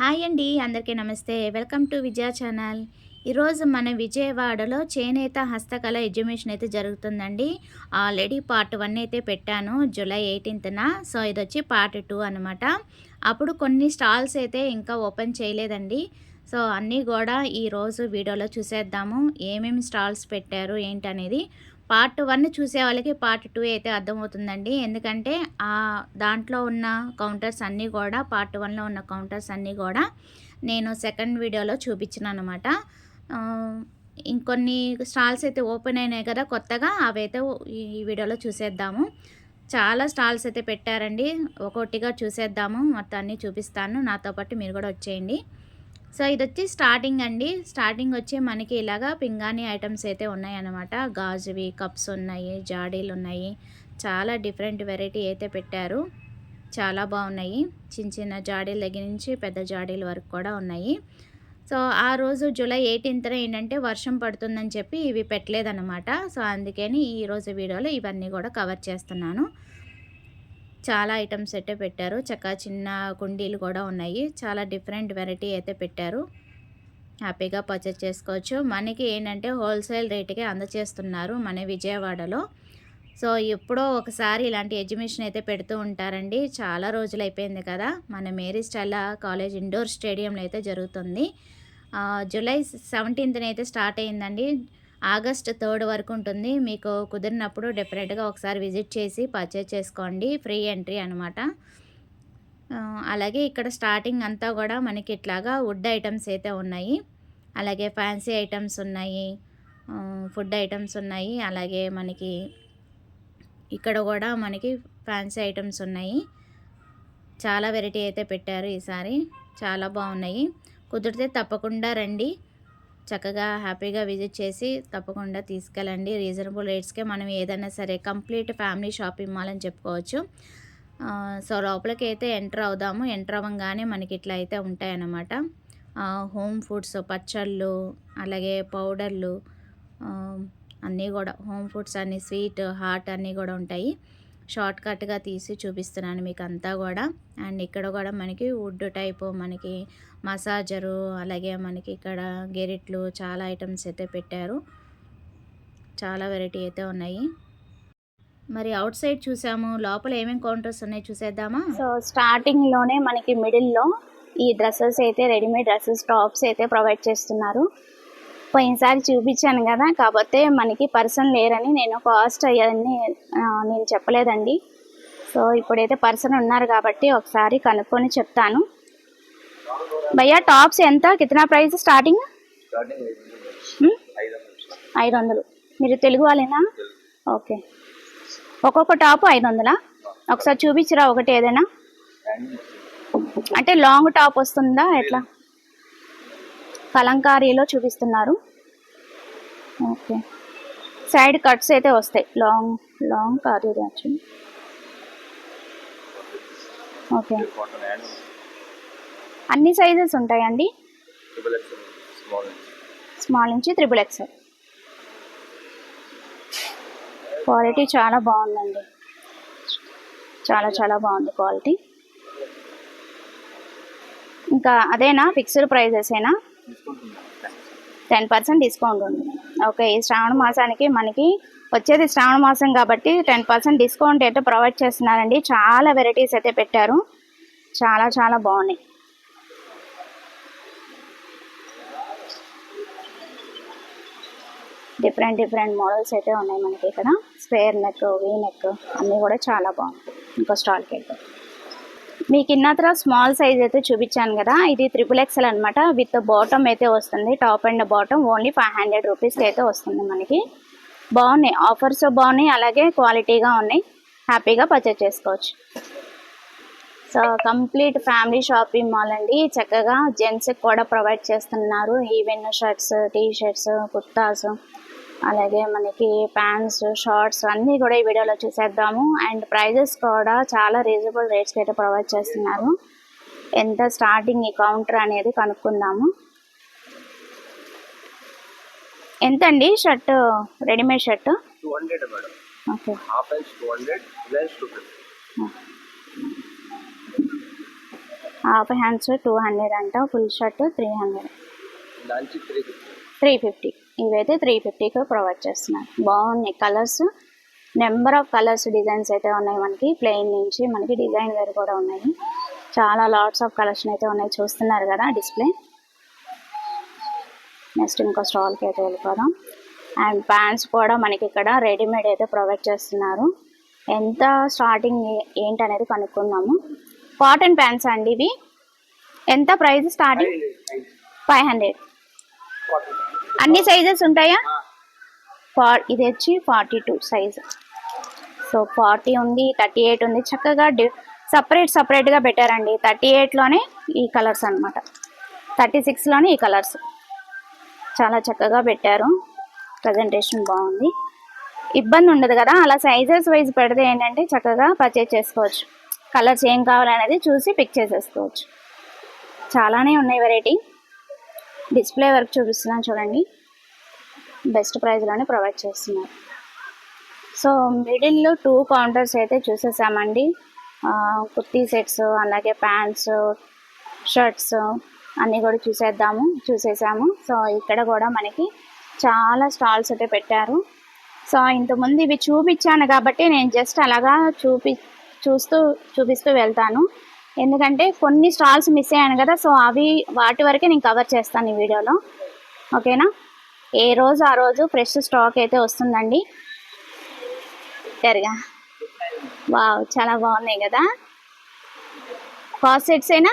Hi అండి అందరికీ నమస్తే. Welcome to Vijaya channel. ఈరోజు మన విజయవాడలో చేనేత హస్తకళ ఎగ్జిబిషన్ అయితే జరుగుతుందండి. ఆల్రెడీ పార్ట్ వన్ అయితే పెట్టాను జూలై ఎయిటీన్త్న. సో ఇది వచ్చి పార్ట్ టూ అనమాట అప్పుడు కొన్ని స్టాల్స్ అయితే ఇంకా ఓపెన్ చేయలేదండి. సో అన్నీ కూడా ఈరోజు వీడియోలో చూసేద్దాము. ఏమేమి స్టాల్స్ పెట్టారు ఏంటనేది పార్ట్ వన్ చూసే వాళ్ళకి పార్ట్ టూ అయితే అర్థమవుతుందండి. ఎందుకంటే ఆ దాంట్లో ఉన్న కౌంటర్స్ అన్నీ కూడా పార్ట్ వన్లో ఉన్న కౌంటర్స్ అన్నీ కూడా నేను సెకండ్ వీడియోలో చూపించిన అనమాట ఇంకొన్ని స్టాల్స్ అయితే ఓపెన్ అయినాయి కదా కొత్తగా అవైతే ఈ వీడియోలో చూసేద్దాము. చాలా స్టాల్స్ అయితే పెట్టారండి. ఒక్కొక్కటిగా చూసేద్దాము మొత్తం చూపిస్తాను. నాతో పాటు మీరు కూడా వచ్చేయండి. సో ఇది వచ్చి స్టార్టింగ్ అండి. స్టార్టింగ్ వచ్చి మనకి ఇలాగా పింగాణి ఐటమ్స్ అయితే ఉన్నాయన్నమాట. గాజువి కప్స్ ఉన్నాయి జాడీలు ఉన్నాయి. చాలా డిఫరెంట్ వెరైటీ అయితే పెట్టారు. చాలా బాగున్నాయి. చిన్న చిన్న జాడీల దగ్గర నుంచి పెద్ద జాడీల వరకు కూడా ఉన్నాయి. సో ఆ రోజు జూలై ఎయిటీన్త్న ఏంటంటే వర్షం పడుతుందని చెప్పి ఇవి పెట్టలేదన్నమాట. సో అందుకని ఈరోజు వీడియోలో ఇవన్నీ కూడా కవర్ చేస్తున్నాను. చాలా ఐటమ్స్ అయితే పెట్టారు. చక్కగా చిన్న కుండీలు కూడా ఉన్నాయి. చాలా డిఫరెంట్ వెరైటీ అయితే పెట్టారు. హ్యాపీగా పర్చేస్ చేసుకోవచ్చు. మనకి ఏంటంటే హోల్సేల్ రేటుకే అందచేస్తున్నారు మన విజయవాడలో. సో ఎప్పుడో ఒకసారి ఇలాంటి ఎగ్జిబిషన్ అయితే పెడుతూ ఉంటారండి. చాలా రోజులు అయిపోయింది కదా. మన మేరీ స్టెల్లా కాలేజ్ ఇండోర్ స్టేడియంలో అయితే జరుగుతుంది. జూలై సెవెంటీన్త్న అయితే స్టార్ట్ అయిందండి ఆగస్ట్ థర్డ్ వరకు ఉంటుంది. మీకు కుదిరినప్పుడు డెఫినెట్గా ఒకసారి విజిట్ చేసి పర్చేజ్ చేసుకోండి. ఫ్రీ ఎంట్రీ అనమాట అలాగే ఇక్కడ స్టార్టింగ్ అంతా కూడా మనకి ఇట్లాగా వుడ్ ఐటమ్స్ అయితే ఉన్నాయి. అలాగే ఫ్యాన్సీ ఐటమ్స్ ఉన్నాయి. ఫుడ్ ఐటమ్స్ ఉన్నాయి. అలాగే మనకి ఇక్కడ కూడా మనకి ఫ్యాన్సీ ఐటమ్స్ ఉన్నాయి. చాలా వెరైటీ అయితే పెట్టారు ఈసారి. చాలా బాగున్నాయి. కుదిరితే తప్పకుండా రండి. చక్కగా హ్యాపీగా విజిట్ చేసి తప్పకుండా తీసుకెళ్ళండి. రీజనబుల్ రేట్స్కే మనం ఏదైనా సరే కంప్లీట్ ఫ్యామిలీ షాపింగ్ మాల్ అని చెప్పుకోవచ్చు. సో లోపలికి అయితే ఎంటర్ అవుదాము. ఎంటర్ అవ్వగానే మనకి ఇట్లా అయితే ఉంటాయన్నమాట హోమ్ ఫుడ్స్ పచ్చళ్ళు అలాగే పౌడర్లు అన్నీ కూడా. హోమ్ ఫుడ్స్ అన్నీ స్వీట్ హాట్ అన్నీ కూడా ఉంటాయి. షార్ట్ కట్గా తీసి చూపిస్తున్నాను మీకు అంతా కూడా. అండ్ ఇక్కడ కూడా మనకి వుడ్ టైపు మనకి మసాజరు అలాగే మనకి ఇక్కడ గెరిట్లు చాలా ఐటమ్స్ అయితే పెట్టారు. చాలా వెరైటీ అయితే ఉన్నాయి. మరి అవుట్ సైడ్ చూసాము. లోపల ఏమేమి కౌంటర్స్ ఉన్నాయి చూసేద్దామా? సో స్టార్టింగ్లోనే మనకి మిడిల్లో ఈ డ్రెస్సెస్ అయితే రెడీమేడ్ డ్రెస్సెస్ టాప్స్ అయితే ప్రొవైడ్ చేస్తున్నారు. పోయినసారి చూపించాను కదా కాకపోతే మనకి పర్సన్ లేరని నేను కాస్ట్ అవన్నీ నేను చెప్పలేదండి. సో ఇప్పుడైతే పర్సన్ ఉన్నారు కాబట్టి ఒకసారి కనుక్కొని చెప్తాను. భయ్యా టాప్స్ ఎంత? కితనా ప్రైస్ స్టార్టింగ్? ఐదు వందలు మీరు తెలుగు వాళ్ళేనా? ఓకే. ఒక్కొక్క టాప్ ఐదు వందలా ఒకసారి చూపించరా ఒకటి ఏదైనా? అంటే లాంగ్ టాప్ వస్తుందా ఎట్లా? కలంకారీలో చూపిస్తున్నారు. ఓకే. సైడ్ కట్స్ అయితే వస్తాయి. లాంగ్ లాంగ్ కారీ యాక్చువల్లీ ఓకే. అన్ని సైజెస్ ఉంటాయండి. స్మాల్ నుంచి త్రిబుల్ ఎక్స్ క్వాలిటీ చాలా బాగుందండి. చాలా చాలా బాగుంది క్వాలిటీ ఇంకా అదేనా? ఫిక్స్డ్ ప్రైజెసేనా టెన్ పర్సెంట్ డిస్కౌంట్ ఉంది. ఓకే ఈ శ్రావణ మాసానికి మనకి వచ్చేది శ్రావణ మాసం కాబట్టి టెన్ పర్సెంట్ డిస్కౌంట్ అయితే ప్రొవైడ్ చేస్తున్నారండి. చాలా వెరైటీస్ అయితే పెట్టారు. చాలా చాలా బాగున్నాయి. డిఫరెంట్ డిఫరెంట్ మోడల్స్ అయితే ఉన్నాయి మనకి ఇక్కడ. స్క్వేర్ నెక్ వీ నెక్ అన్నీ కూడా చాలా బాగుంటాయి ఇంకో స్టాల్కి అయితే మీకు ఇన్నత్ర స్మాల్ సైజ్ అయితే చూపించాను కదా ఇది త్రిపుల్ ఎక్సెల్ అనమాట విత్ బాటమ్ అయితే వస్తుంది top and bottom only five hundred రూపీస్కి అయితే వస్తుంది మనకి. బాగున్నాయి ఆఫర్స్ బాగున్నాయి అలాగే క్వాలిటీగా ఉన్నాయి. హ్యాపీగా పర్చేజ్ చేసుకోవచ్చు. So complete family shopping mall అండి. చక్కగా జెంట్స్కి కూడా ప్రొవైడ్ చేస్తున్నారు. Even shirts T shirts kurtas. అలాగే మనకి ప్యాంట్స్ షార్ట్స్ అన్నీ కూడా ఈ వీడియోలో చూసేద్దాము. అండ్ ప్రైజెస్ కూడా చాలా రీజనబుల్ రేట్స్కి అయితే ప్రొవైడ్ చేస్తున్నారు. ఎంత స్టార్టింగ్ ఈ కౌంటర్ అనేది కనుక్కుందాము. ఎంత అండి shirt? Readymade shirt? Okay. Half hands two hundred అంట full shirt three hundred. Three fifty. ఇవైతే త్రీ ఫిఫ్టీకి ప్రొవైడ్ చేస్తున్నారు బాగున్నాయి colours number of colours designs అయితే ఉన్నాయి మనకి. ప్లెయిన్ నుంచి మనకి డిజైన్ వేరు కూడా ఉన్నాయి. చాలా లాట్స్ ఆఫ్ కలెక్షన్ అయితే ఉన్నాయి. చూస్తున్నారు కదా డిస్ప్లే నెక్స్ట్ ఇంకో స్టాల్కి అయితే వెళ్ళిపోదాం. అండ్ ప్యాంట్స్ కూడా మనకి ఇక్కడ రెడీమేడ్ అయితే ప్రొవైడ్ చేస్తున్నారు. ఎంత స్టార్టింగ్ ఏంటనేది కనుక్కుందాము. కాటన్ ప్యాంట్స్ అండి ఇవి. ఎంత ప్రైస్ స్టార్టింగ్ ఫైవ్ హండ్రెడ్ అన్ని సైజెస్ ఉంటాయా? ఇది వచ్చి forty two size so forty ఉంది థర్టీ ఎయిట్ ఉంది. చక్కగా డి సపరేట్ సపరేట్గా పెట్టారండి. థర్టీ ఎయిట్లోనే ఈ కలర్స్ అనమాట థర్టీ సిక్స్లోనే ఈ కలర్స్ చాలా చక్కగా పెట్టారు. ప్రజెంటేషన్ బాగుంది. ఇబ్బంది ఉండదు కదా? అలా సైజెస్ వైజ్ పెడితే ఏంటంటే చక్కగా పర్చేజ్ చేసుకోవచ్చు. కలర్స్ ఏం కావాలనేది చూసి పిక్ చేసేసుకోవచ్చు. చాలానే ఉన్నాయి వెరైటీ డిస్ప్లే వర్క్ చూపిస్తున్నాను చూడండి. బెస్ట్ ప్రైస్లోనే ప్రొవైడ్ చేస్తున్నారు. సో మిడిల్లో టూ కౌంటర్స్ అయితే చూసేసామండి. కుర్తీ సెట్స్ అలాగే ప్యాంట్స్ షర్ట్స్ అన్నీ కూడా చూసేద్దాము చూసేసాము. సో ఇక్కడ కూడా మనకి చాలా స్టాల్స్ అయితే పెట్టారు. సో ఇంతకుముందు ఇవి చూపించాను కాబట్టి నేను జస్ట్ అలాగా చూపి చూస్తూ చూపిస్తూ వెళ్తాను. ఎందుకంటే కొన్ని స్టాల్స్ మిస్ అయ్యాను కదా సో అవి వాటి వరకే నేను కవర్ చేస్తాను ఈ వీడియోలో. ఓకేనా? ఏ రోజు ఆ రోజు ఫ్రెష్ స్టాక్ అయితే వస్తుందండి. సరిగా. వావ్ చాలా బాగున్నాయి కదా. కాస్ట్ సెట్స్ అయినా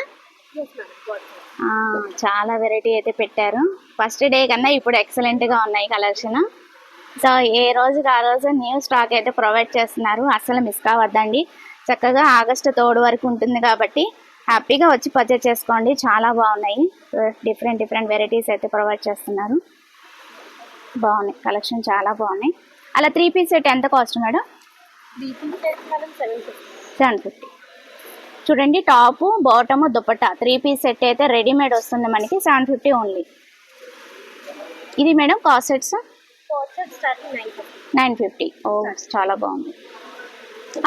చాలా వెరైటీ అయితే పెట్టారు. ఫస్ట్ డే కన్నా ఇప్పుడు ఎక్సలెంట్గా ఉన్నాయి కలెక్షన్ సో ఏ రోజుకి ఆ రోజు న్యూ స్టాక్ అయితే ప్రొవైడ్ చేస్తున్నారు అసలు మిస్ కావద్దండి. చక్కగా ఆగస్టు తోడు వరకు ఉంటుంది కాబట్టి హ్యాపీగా వచ్చి పర్చేస్ చేసుకోండి. చాలా బాగున్నాయి. డిఫరెంట్ డిఫరెంట్ వెరైటీస్ అయితే ప్రొవైడ్ చేస్తున్నారు. బాగున్నాయి. కలెక్షన్ చాలా బాగున్నాయి. అలా త్రీ పీస్ సెట్ ఎంత కాస్ట్ మేడం? సెవెన్ ఫిఫ్టీ చూడండి top bottom dupatta. Three piece set అయితే రెడీమేడ్ వస్తుంది మనకి. సెవెన్ ఫిఫ్టీ ఓన్లీ ఇది madam cost sets nine fifty ఓ చాలా బాగుంది.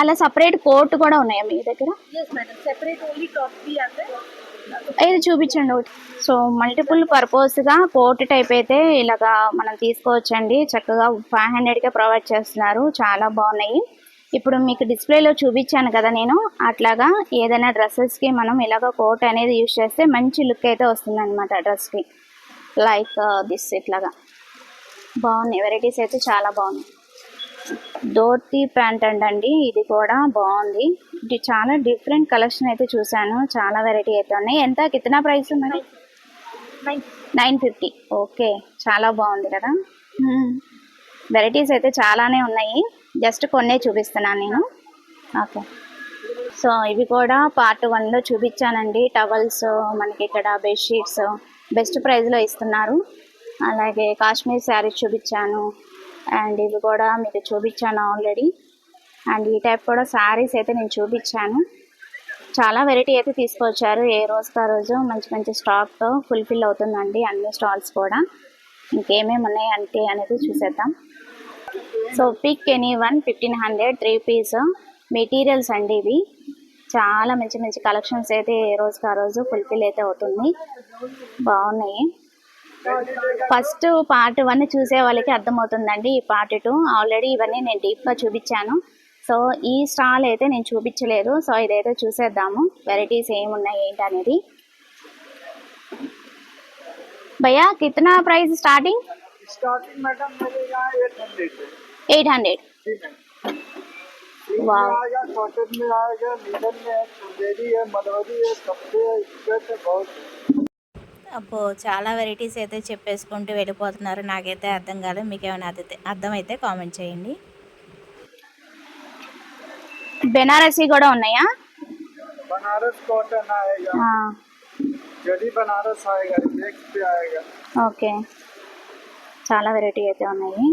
అలా సపరేట్ కోట్ కూడా ఉన్నాయా మీ దగ్గర? ఇది చూపించండి? ఒకటి సో మల్టిపుల్ పర్పస్గా కోట్ టైప్ అయితే ఇలాగా మనం తీసుకోవచ్చండి. చక్కగా ఫైవ్ హండ్రెడ్కే ప్రొవైడ్ చేస్తున్నారు. చాలా బాగున్నాయి. ఇప్పుడు మీకు డిస్ప్లేలో చూపించాను కదా నేను. అట్లాగా ఏదైనా డ్రెస్సెస్కి మనం ఇలాగ కోట్ అనేది యూజ్ చేస్తే మంచి లుక్ అయితే వస్తుంది అనమాట డ్రెస్కి లైక్ దిస్ ఇట్లాగా. బాగున్నాయి. వెరైటీస్ అయితే చాలా బాగున్నాయి. ధోతి ప్యాంట్ అండి ఇది కూడా బాగుంది. ఇది చాలా డిఫరెంట్ కలెక్షన్ అయితే చూసాను చాలా వెరైటీ అయితే ఉన్నాయి. ఎంత? కితనా ప్రైస్ మరి? Nine fifty. ఓకే. చాలా బాగుంది కదా? వెరైటీస్ అయితే చాలానే ఉన్నాయి. జస్ట్ కొన్నే చూపిస్తున్నాను నేను. ఓకే. సో ఇవి కూడా పార్ట్ వన్లో చూపించానండి. టవల్స్ మనకి ఇక్కడ బెడ్షీట్స్ బెస్ట్ ప్రైస్లో ఇస్తున్నారు. అలాగే కాశ్మీర్ శారీస్ చూపించాను. అండ్ ఇవి కూడా మీకు చూపించాను ఆల్రెడీ. అండ్ ఈ టైప్ కూడా శారీస్ అయితే నేను చూపించాను. చాలా వెరైటీ అయితే తీసుకొచ్చారు. ఏ రోజుకా రోజు మంచి మంచి స్టాక్తో ఫుల్ఫిల్ అవుతుందండి అన్ని స్టాల్స్ కూడా. ఇంకేమేమి ఉన్నాయి అంటే అనేది చూసేద్దాం. So pick any one fifteen hundred three piece materials అండి ఇవి. చాలా మంచి మంచి కలెక్షన్స్ అయితే ఏ రోజుకి ఆ రోజు ఫుల్ఫిల్ అయితే అవుతుంది. బాగున్నాయి. ఫస్ట్ పార్ట్ వన్ చూసే వాళ్ళకి అర్థమవుతుందండి ఈ పార్ట్ టూ. ఆల్రెడీ ఇవన్నీ నేను డీప్గా చూపించాను. సో ఈ స్టాల్ అయితే నేను చూపించలేదు. సో ఇదైతే చూసేద్దాము. వెరైటీస్ ఏమున్నాయి ఏంటి అనేది భయ్యా కితనా ప్రైస్ స్టార్టింగ్ ఎయిట్ హండ్రెడ్ అబ్బో చాలా వెరైటీస్ అయితే చెప్పేసుకుంటూ వెళ్ళిపోతున్నారు. నాకైతే అర్థం కాదు మీకు ఏమైనా అర్థమైతే కామెంట్ చేయండి. బెనారసీ కూడా ఉన్నాయా? బనారస్ కాటన్ ఆయేగా బనారస్ ఆయేగా నెక్స్ట్ ఆయేగా ఓకే. చాలా వెరైటీ అయితే ఉన్నాయి.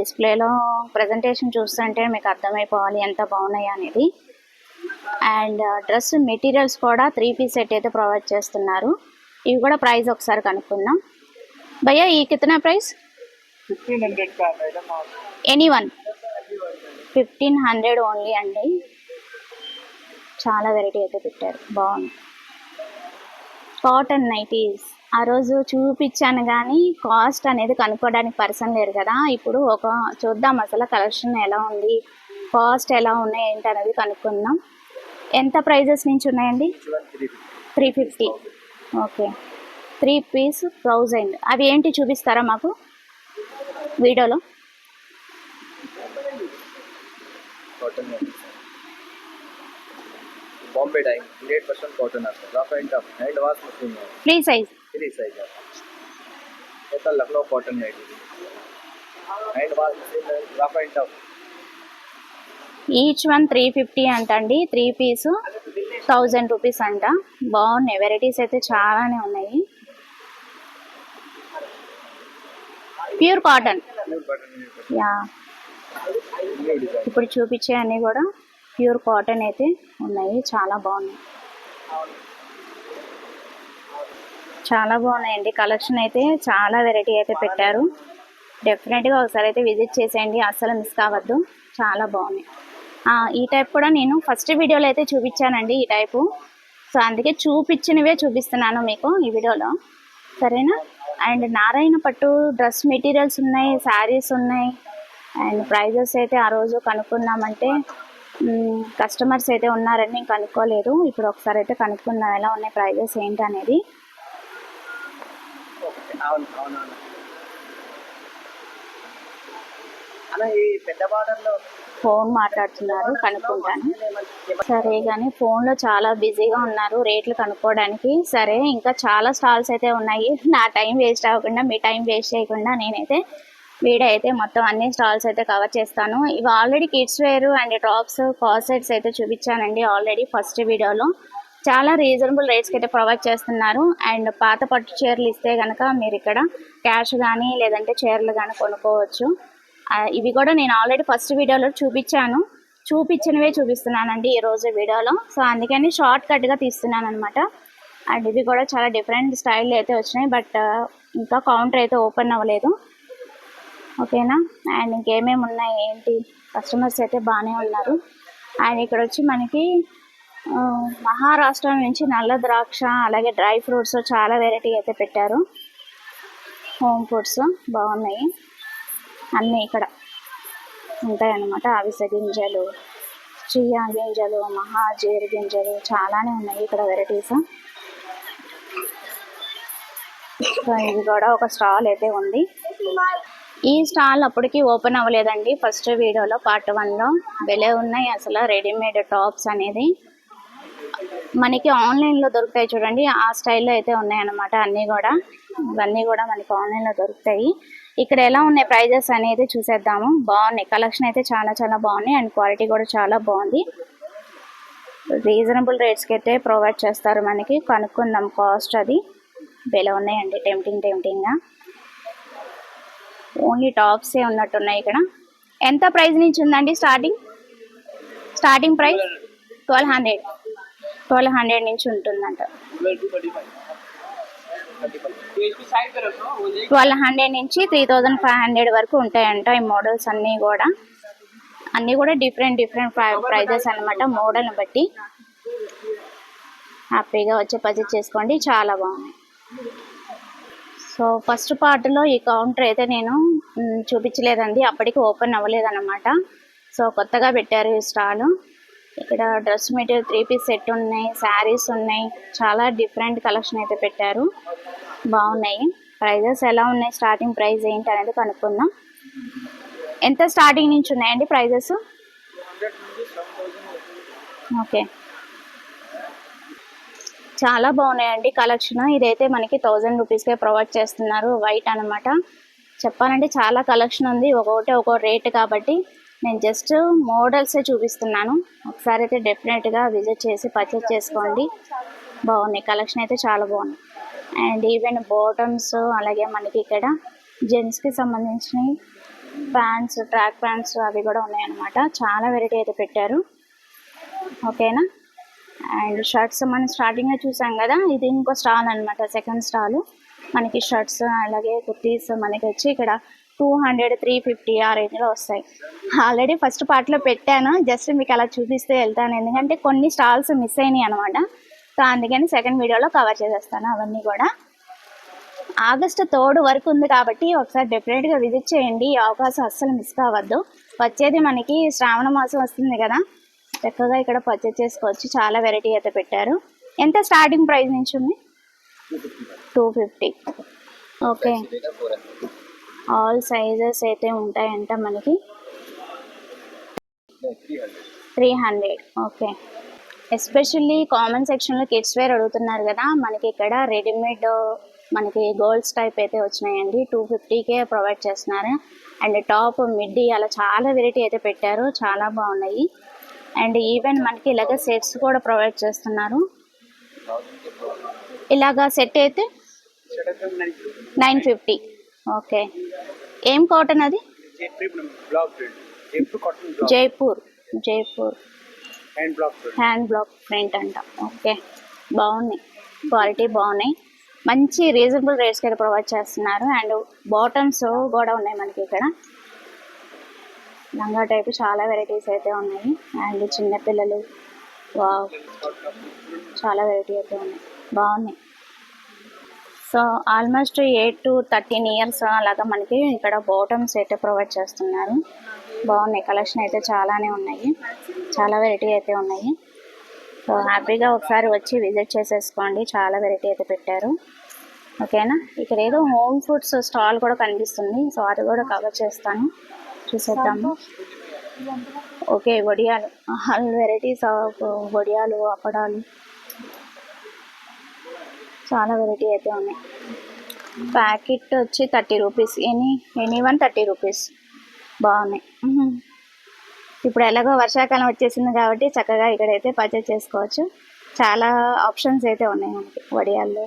డిస్ప్లేలో ప్రజెంటేషన్ చూస్తుంటే మీకు అర్థమైపోవాలి ఎంత బాగున్నాయా అనేది. అండ్ డ్రెస్ మెటీరియల్స్ కూడా త్రీ పీస్ సెట్ అయితే ప్రొవైడ్ చేస్తున్నారు. ఇవి కూడా ప్రైస్ ఒకసారి కనుక్కుందాం. భయ్యా ఈ కితనా price? Any one fifteen hundred only అండి. చాలా వెరైటీ అయితే పెట్టారు. బాగుంది. Cotton nighties. ఆ రోజు చూపించాను కానీ కాస్ట్ అనేది కనుక్కోవడానికి పర్సన్ లేరు కదా. ఇప్పుడు ఒక చూద్దాం అసలు కలెక్షన్ ఎలా ఉంది కాస్ట్ ఎలా ఉన్నాయి ఏంటి అనేది కనుక్కుందాం. ఎంత ప్రైజెస్ నుంచి ఉన్నాయండి? Three fifty. Okay. Three piece thousand. అవి ఏంటి చూపిస్తారా మాకు? వీడియోలో? Bombay dyeing hundred percent cotton rough and wash size size అయితే Lucknow cotton night wash and tough each one three fifty అంటండి. త్రీ పీసు థౌజండ్ రూపీస్ అంట. బాగున్నాయి. వెరైటీస్ అయితే చాలానే ఉన్నాయి. Pure cotton. యా. ఇప్పుడు చూపించే అన్నీ కూడా ప్యూర్ కాటన్ అయితే ఉన్నాయి. చాలా బాగున్నాయి. చాలా బాగున్నాయండి. కలెక్షన్ అయితే చాలా వెరైటీ అయితే పెట్టారు. డెఫినెట్గా ఒకసారి అయితే విజిట్ చేసేయండి. అస్సలు మిస్ కావద్దు. చాలా బాగున్నాయి. ఈ టైప్ కూడా నేను ఫస్ట్ వీడియోలో అయితే చూపించానండి ఈ టైపు సో అందుకే చూపించినవే చూపిస్తున్నాను మీకు ఈ వీడియోలో సరేనా? అండ్ నారాయణ పట్టు డ్రెస్ మెటీరియల్స్ ఉన్నాయి శారీస్ ఉన్నాయి. అండ్ ప్రైజెస్ అయితే ఆ రోజు కనుక్కున్నామంటే కస్టమర్స్ అయితే ఉన్నారని నేను కనుక్కోలేదు. ఇప్పుడు ఒకసారి అయితే కనుక్కున్నాను ఎలా ఉన్నాయి ప్రైజెస్ ఏంటి అనేది అలా ఈ పెద్ద బార్డర్లో ఫోన్ మాట్లాడుతున్నారు కనుక్కుంటాను. సరే కానీ ఫోన్లో చాలా బిజీగా ఉన్నారు రేట్లు కనుక్కోవడానికి. సరే ఇంకా చాలా స్టాల్స్ అయితే ఉన్నాయి. నా టైం వేస్ట్ అవ్వకుండా మీ టైం వేస్ట్ చేయకుండా నేనైతే వీడియో అయితే మొత్తం అన్ని స్టాల్స్ అయితే కవర్ చేస్తాను. ఇవి already kids wear and tops కాసెట్స్ అయితే చూపించానండి ఆల్రెడీ ఫస్ట్ వీడియోలో. చాలా రీజనబుల్ రేట్స్కి అయితే ప్రొవైడ్ చేస్తున్నారు. అండ్ పాత పట్టు చీరలు ఇస్తే కనుక మీరు ఇక్కడ క్యాష్ కానీ లేదంటే చీరలు కానీ కొనుక్కోవచ్చు. ఇవి కూడా నేను ఆల్రెడీ ఫస్ట్ వీడియోలో చూపించాను. చూపించినవే చూపిస్తున్నానండి ఈ వీడియోలో. సో అందుకని షార్ట్ కట్గా తీస్తున్నాను అనమాట అండ్ ఇవి కూడా చాలా డిఫరెంట్ స్టైల్ అయితే వచ్చినాయి బట్ ఇంకా కౌంటర్ అయితే ఓపెన్ అవ్వలేదు. ఓకేనా? అండ్ ఇంకేమేమి ఉన్నాయి? ఏంటి? కస్టమర్స్ అయితే బాగానే ఉన్నారు. అండ్ ఇక్కడ వచ్చి మనకి మహారాష్ట్ర నుంచి నల్ల ద్రాక్ష అలాగే డ్రై ఫ్రూట్స్ చాలా వెరైటీ అయితే పెట్టారు. హోమ్ ఫుడ్స్ బాగున్నాయి. అన్నీ ఇక్కడ ఉంటాయన్నమాట. అవిసె గింజలు చియా గింజలు మహాజీర గింజలు చాలానే ఉన్నాయి ఇక్కడ వెరైటీస్. ఇది కూడా ఒక స్టాల్ అయితే ఉంది. ఈ స్టాల్ అప్పటికి ఓపెన్ అవ్వలేదండి. ఫస్ట్ వీడియోలో పార్ట్ వన్లో వెలే ఉన్నాయి అసలు రెడీమేడ్ టాప్స్ అనేది. మనకి ఆన్లైన్లో దొరుకుతాయి చూడండి. ఆ స్టైల్లో అయితే ఉన్నాయన్నమాట అన్నీ కూడా. ఇవన్నీ కూడా మనకి ఆన్లైన్లో దొరుకుతాయి. ఇక్కడ ఎలా ఉన్నాయి ప్రైజెస్ అనేది చూసేద్దాము. బాగున్నాయి. కలెక్షన్ అయితే చాలా చాలా బాగున్నాయి. అండ్ క్వాలిటీ కూడా చాలా బాగుంది. రీజనబుల్ రేట్స్కి అయితే ప్రొవైడ్ చేస్తారు మనకి. కనుక్కుందాం కాస్ట్ అది. భలే ఉన్నాయండి? టెంప్టింగ్ టెంప్టింగ్గా ఓన్లీ టాప్సే ఉన్నట్టున్నాయి ఇక్కడ. ఎంత ప్రైస్ నుంచి ఉందండి starting? Starting price? Twelve hundred. Twelve hundred నుంచి ఉంటుందంట. ట్వెల్వ్ హండ్రెడ్ నుంచి త్రీ థౌజండ్ ఫైవ్ హండ్రెడ్ వరకు ఉంటాయంట ఈ మోడల్స్ అన్నీ కూడా. అన్నీ కూడా డిఫరెంట్ డిఫరెంట్ ప్రైజెస్ అన్నమాట మోడల్ని బట్టి. హ్యాపీగా వచ్చి పర్చేస్ చేసుకోండి చాలా బాగుంది. సో ఫస్ట్ పార్ట్లో ఈ కౌంటర్ అయితే నేను చూపించలేదండి అప్పటికి ఓపెన్ అవ్వలేదన్నమాట. సో కొత్తగా పెట్టారు ఈ స్టాల్. ఇక్కడ dress material three piece set ఉన్నాయి శారీస్ ఉన్నాయి చాలా డిఫరెంట్ కలెక్షన్ అయితే పెట్టారు. బాగున్నాయి. ప్రైజెస్ ఎలా ఉన్నాయి? స్టార్టింగ్ ప్రైస్ ఏంటి అనేది కనుక్కుందాం. ఎంత స్టార్టింగ్ నుంచి ఉన్నాయండి ప్రైజెస్? ఓకే. చాలా బాగున్నాయండి కలెక్షన్. ఇదైతే మనకి థౌజండ్ రూపీస్కే ప్రొవైడ్ చేస్తున్నారు. వైట్ అన్నమాట. చెప్పాలంటే చాలా కలెక్షన్ ఉంది. ఒక్కొక్కటి ఒక్కో రేట్ కాబట్టి నేను జస్ట్ మోడల్సే చూపిస్తున్నాను. ఒకసారి అయితే డెఫినెట్గా విజిట్ చేసి పర్చేస్ చేసుకోండి. బాగున్నాయి. కలెక్షన్ అయితే చాలా బాగుంది అండ్ ఈవెన్ బాటమ్స్ అలాగే మనకి ఇక్కడ జెంట్స్కి సంబంధించినవి. ప్యాంట్స్ ట్రాక్ ప్యాంట్స్ అవి కూడా ఉన్నాయన్నమాట. చాలా వెరైటీ అయితే పెట్టారు. ఓకేనా అండ్ షర్ట్స్ మనం స్టార్టింగ్లో చూసాం కదా ఇది ఇంకో స్టాల్ అనమాట సెకండ్ స్టాల్ మనకి షర్ట్స్ అలాగే కుర్తీస్ మనకి వచ్చి ఇక్కడ టూ హండ్రెడ్ త్రీ ఫిఫ్టీ ఆ రేంజ్లో వస్తాయి. ఆల్రెడీ ఫస్ట్ పార్ట్లో పెట్టాను. జస్ట్ మీకు అలా చూపిస్తే వెళ్తాను. ఎందుకంటే కొన్ని స్టాల్స్ మిస్ అయినాయి అనమాట సో అందుకని సెకండ్ వీడియోలో కవర్ చేసేస్తాను అవన్నీ కూడా. ఆగస్టు థర్డ్ వరకు ఉంది కాబట్టి ఒకసారి డెఫినెట్గా విజిట్ చేయండి. ఈ అవకాశం అస్సలు మిస్ కావద్దు. వచ్చేది మనకి శ్రావణ మాసం వస్తుంది కదా. చక్కగా ఇక్కడ పర్చేస్ చేసుకోవచ్చు. చాలా వెరైటీ అయితే పెట్టారు. ఎంత స్టార్టింగ్ ప్రైస్ నుంచి ఉంది? Two fifty. Okay. All sizes అయితే ఉంటాయంట మనకి. Three hundred. Okay. Especially common సెక్షన్లో కిడ్స్ వేర్ అడుగుతున్నారు కదా మనకి ఇక్కడ రెడీమేడ్ మనకి గోల్డ్స్ టైప్ అయితే వచ్చినాయండి. టూ ఫిఫ్టీకే ప్రొవైడ్ చేస్తున్నారు. అండ్ టాప్ మిడ్డీ అలా చాలా వెరైటీ అయితే పెట్టారు. చాలా బాగున్నాయి. అండ్ ఈవెన్ మనకి ఇలాగ సెట్స్ కూడా ప్రొవైడ్ చేస్తున్నారు. ఇలాగా సెట్ అయితే నైన్ ఫిఫ్టీ. ఓకే. ఏం కాటన్ అది? Jaipur. Jaipur. Hand block print అంట. ఓకే. బాగున్నాయి. క్వాలిటీ బాగున్నాయి. మంచి రీజనబుల్ రేట్స్కి అయితే ప్రొవైడ్ చేస్తున్నారు. అండ్ బాటమ్స్ కూడా ఉన్నాయి మనకి ఇక్కడ. లంగా టైప్ చాలా వెరైటీస్ అయితే ఉన్నాయి. అండ్ చిన్నపిల్లలు వావ్. చాలా వెరైటీ అయితే ఉన్నాయి. బాగున్నాయి. So almost eight to thirteen years అలాగా మనకి ఇక్కడ బాటమ్స్ అయితే ప్రొవైడ్ చేస్తున్నారు. బాగున్నాయి. కలెక్షన్ అయితే చాలానే ఉన్నాయి. చాలా వెరైటీ అయితే ఉన్నాయి. సో హ్యాపీగా ఒకసారి వచ్చి విజిట్ చేసేసుకోండి. చాలా వెరైటీ అయితే పెట్టారు. ఓకేనా? ఇక్కడ ఏదో హోమ్ ఫుడ్స్ స్టాల్ కూడా కనిపిస్తుంది. సో అది కూడా కవర్ చేస్తాను. చూసేద్దాము ఓకే వడియాలు. ఆల్ వెరైటీస్ ఆఫ్ వడియాలు అప్పడాలు. చాలా వెరైటీ అయితే ఉన్నాయి. ప్యాకెట్ వచ్చి thirty rupees any any one thirty rupees బాగున్నాయి. ఇప్పుడు ఎలాగో వర్షాకాలం వచ్చేసింది కాబట్టి చక్కగా ఇక్కడైతే పర్చేస్ చేసుకోవచ్చు. చాలా ఆప్షన్స్ అయితే ఉన్నాయి మనకి. వడియాల్లో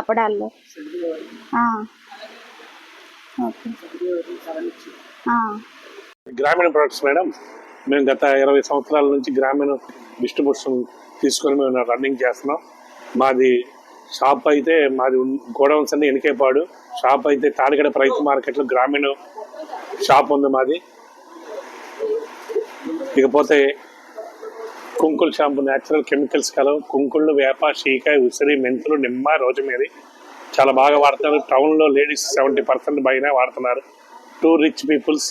అప్పడాల్లో. ఓకే. గ్రామీణ ప్రొడక్ట్స్ మేడం మేము గత ఇరవై సంవత్సరాల నుంచి గ్రామీణ డిస్ట్రిబ్యూషన్ తీసుకొని మేము రన్నింగ్ చేస్తున్నాం. మాది షాప్ అయితే మాది గోడౌన్స్ అన్ని ఎనికేపాడు షాప్ అయితే తాడిగడ రైతు మార్కెట్లో గ్రామీణ షాప్ ఉంది మాది. ఇకపోతే కుంకుల్ షాంపూ న్యాచురల్ కెమికల్స్ కలవు. కుంకుళ్ళు వేప షీకాయ ఉసిరి మెంతులు నిమ్మ రోజుమేరి. చాలా బాగా వాడుతున్నారు. టౌన్లో లేడీస్ సెవెంటీ పర్సెంట్ పైన వాడుతున్నారు. టూ రిచ్ పీపుల్స్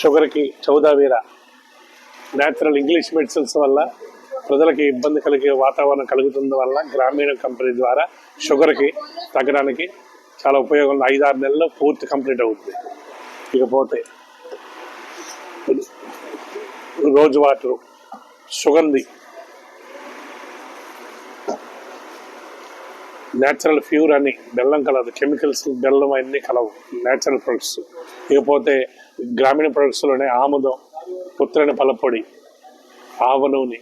షుగర్కి చౌదావీర న్యాచురల్ ఇంగ్లీష్ మెడిసిన్స్ వల్ల ప్రజలకి ఇబ్బంది కలిగే వాతావరణం కలుగుతుంది వల్ల గ్రామీణ కంపెనీ ద్వారా షుగర్కి తగ్గడానికి చాలా ఉపయోగం. ఉంది ఐదారు నెలల్లో పూర్తి కంప్లీట్ అవుతుంది. ఇకపోతే రోజు వాటర్ సుగంధి న్యాచురల్ ఫ్యూర్ అని బెల్లం కలదు. కెమికల్స్ బెల్లం అన్నీ కలవు. Natural products. ఇకపోతే గ్రామీణ ప్రొడక్ట్స్లోనే ఆముదం పుత్రని పలపొడి ఆవ నూనె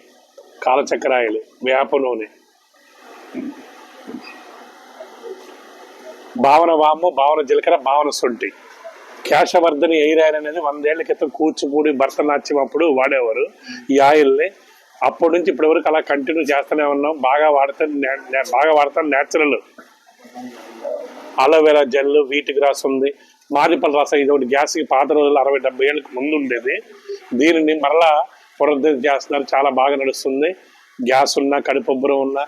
కాలచక్రాయలు వేప నూనె భావన వాము భావన జీలకర్ర భావన సొంటి. క్యాశవర్ధని ఎయిర్ ఆయిల్ అనేది వందేళ్ళ క్రితం కూచిపూడి భరతనాట్యం అప్పుడు వాడేవారు. ఈ ఆయిల్ని అప్పటి నుంచి ఇప్పటి వరకు అలా కంటిన్యూ చేస్తూనే ఉన్నాం. బాగా వాడితే నే- బాగా వాడతాం న్యాచురల్ అలోవెరా జెల్ వీటి గ్రాస్ ఉంది. మారిపల్ రసం ఇది ఒకటి గ్యాస్కి పాత రోజులు అరవై డెబ్బై ఏళ్ళకి ముందు ఉండేది. దీనిని మరలా పునరుద్ధరణ చేస్తున్నారు చాలా బాగా నడుస్తుంది. గ్యాస్ ఉన్నా కడుపుబ్బరం ఉన్నా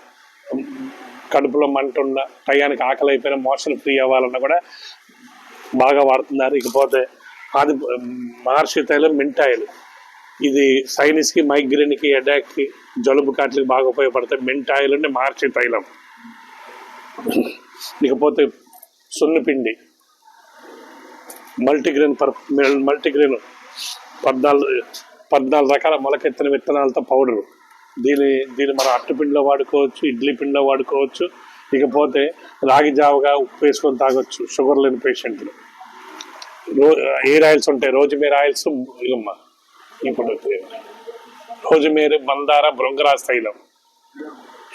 కడుపులో మంట ఉన్నా టయానికి ఆకలి అయిపోయిన మోషన్ ఫ్రీ అవ్వాలన్నా కూడా బాగా వాడుతున్నారు. ఇకపోతే అది మహర్షి తైలం మింటాయిలు ఇది సైనిస్కి మైగ్రేన్కి ఎడాక్కి జలుబు కాట్లకి బాగా ఉపయోగపడతాయి. మింటాయిలు అంటే మహర్షి తైలం. ఇకపోతే సున్నిపిండి మల్టీగ్రెయిన్ పర్ మల్టీగ్రెయిన్ పద్నాలుగు పద్నాలుగు రకాల మొలకెత్తిన విత్తనాలతో పౌడరు. దీని దీన్ని మనం అట్టుపిండిలో వాడుకోవచ్చు ఇడ్లీ పిండిలో వాడుకోవచ్చు. ఇకపోతే రాగి జావగా ఉప్పు వేసుకొని తాగొచ్చు షుగర్ లేని పేషెంట్లు. రో ఎయిర్ ఆయిల్స్ ఉంటాయి? రోజుమేర్ ఆయిల్స్ ఇగమ్మ. ఇప్పుడు రోజుమేర్ మందార బృంగరాజ్ తైలం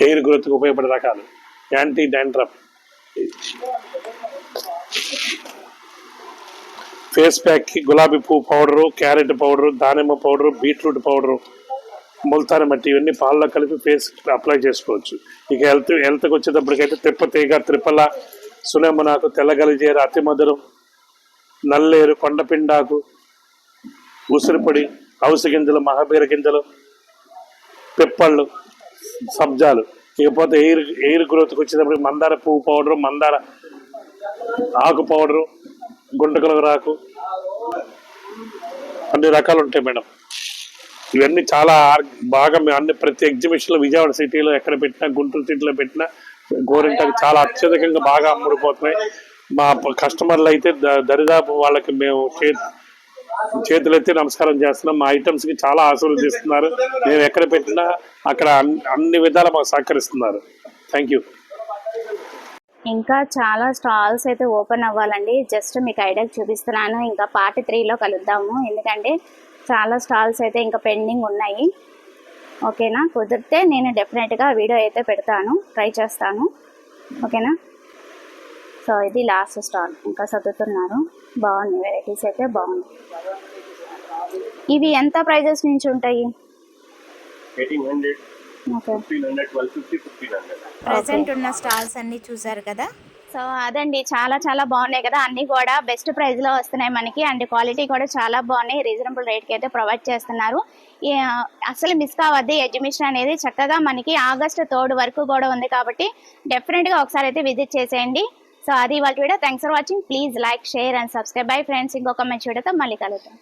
హెయిర్ గ్రోత్కి ఉపయోగపడే రకాలు. Anti dandruff. ఫేస్ ప్యాక్కి గులాబీ పువ్వు పౌడరు క్యారెట్ పౌడరు దానిమ్మ powder beetroot powder Multani mitti ఇవన్నీ పాలలో కలిపి ఫేస్ అప్లై చేసుకోవచ్చు. ఇక హెల్త్ హెల్త్కి వచ్చేటప్పటికైతే తిప్పతీగ త్రిపల సునేమనాకు తెల్లగలిజేరు అతి మధురం నల్లేరు కొండపిండాకు ఉసిరిపొడి అవిసె గింజలు మహాబీర గింజలు పిప్పళ్ళు సబ్జాలు. ఇకపోతే ఎయిర్ ఎయిర్ గ్రోత్కి వచ్చేటప్పటికి మందార పువ్వు పౌడరు మందార ఆకు పౌడరు గుంటకల రాకు. అన్ని రకాలు ఉంటాయి మేడం. ఇవన్నీ చాలా బాగా మేము అన్ని ప్రతి ఎగ్జిబిషన్లో విజయవాడ సిటీలో ఎక్కడ పెట్టినా గుంటూరు సిటీలో పెట్టినా గోరింటాకు చాలా అత్యధికంగా బాగా అమ్ముడుపోతున్నాయి. మా కస్టమర్లు అయితే ద- దరిదాపు వాళ్ళకి మేము చే- చేతులెత్తి నమస్కారం చేస్తున్నాం. మా ఐటమ్స్కి చాలా ఆశీర్వదిస్తున్నారు మేము ఎక్కడ పెట్టినా అక్కడ అన్ని- అన్ని విధాలు మాకు సహకరిస్తున్నారు. థ్యాంక్ యూ ఇంకా చాలా స్టాల్స్ అయితే ఓపెన్ అవ్వాలండి. జస్ట్ మీకు ఐడియాకి చూపిస్తున్నాను. ఇంకా పార్ట్ త్రీలో కలుద్దాము. ఎందుకంటే చాలా స్టాల్స్ అయితే ఇంకా పెండింగ్ ఉన్నాయి. ఓకేనా? కుదిరితే నేను డెఫినెట్గా వీడియో అయితే పెడతాను. ట్రై చేస్తాను. ఓకేనా? సో ఇది లాస్ట్ స్టాల్. ఇంకా చదువుతున్నారు. బాగుంది వెరైటీస్ అయితే బాగుంది ఇవి ఎంత ప్రైజెస్ నుంచి ఉంటాయి? Eighteen hundred. Fifteen hundred twelve fifty fifteen hundred present ఉన్న స్టాల్స్ అన్ని చూసారు కదా? సో అదండి. చాలా చాలా బాగున్నాయి కదా. అన్నీ కూడా బెస్ట్ ప్రైస్లో వస్తున్నాయి మనకి. అండ్ క్వాలిటీ కూడా చాలా బాగున్నాయి. రీజనబుల్ రేట్కి అయితే ప్రొవైడ్ చేస్తున్నారు. అసలు మిస్ కావద్దు. ఎగ్జిబిషన్ అనేది చక్కగా మనకి ఆగస్ట్ థర్డ్ వరకు కూడా ఉంది కాబట్టి డెఫినెట్గా ఒకసారి అయితే విజిట్ చేసేయండి. సో అది వాళ్ళ video. Thanks for watching please like share and subscribe bye friends ఇంకొక మంచి వీడియోతో మళ్ళీ కలుద్దాం.